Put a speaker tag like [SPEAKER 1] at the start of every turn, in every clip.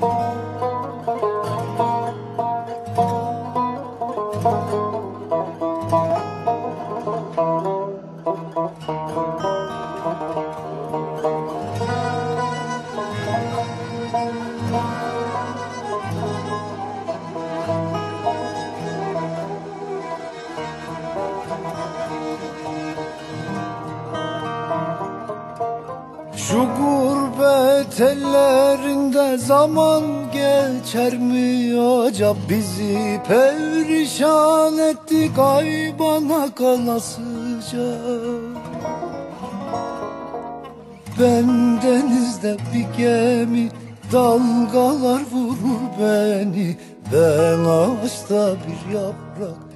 [SPEAKER 1] Thank you. Şu gurbet ellerinde zaman geçer mi acaba? Bizi perişan etti kaybana kalasıca. Ben denizde bir gemi dalgalar vurur beni. Ben ağaçta bir yaprak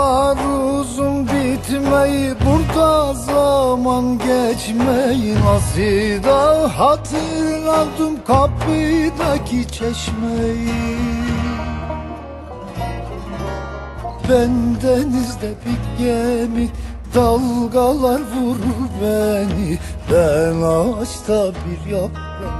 [SPEAKER 1] Yollar uzun bitmeyi burada zaman geçmeyi Nasıl hatırladım kapıdaki çeşmeyi. Ben denizde bir gemi Dalgalar vurur beni. Ben ağaçta bir yaprak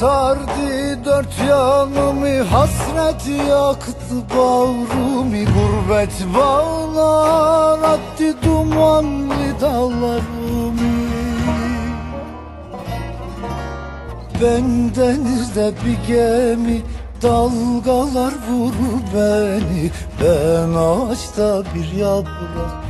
[SPEAKER 1] sardı dört yanımı Hasret yaktı bağrımı Gurbet bağlar attı dumanlı dallarımı Ben denizde bir gemi Dalgalar vurur beni Ben ağaçta bir yaprak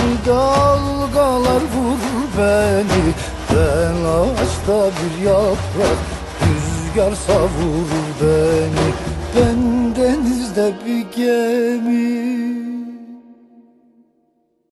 [SPEAKER 1] Dalgalar vurur beni. Ben ağaçta bir yaprak Rüzgar savurur beni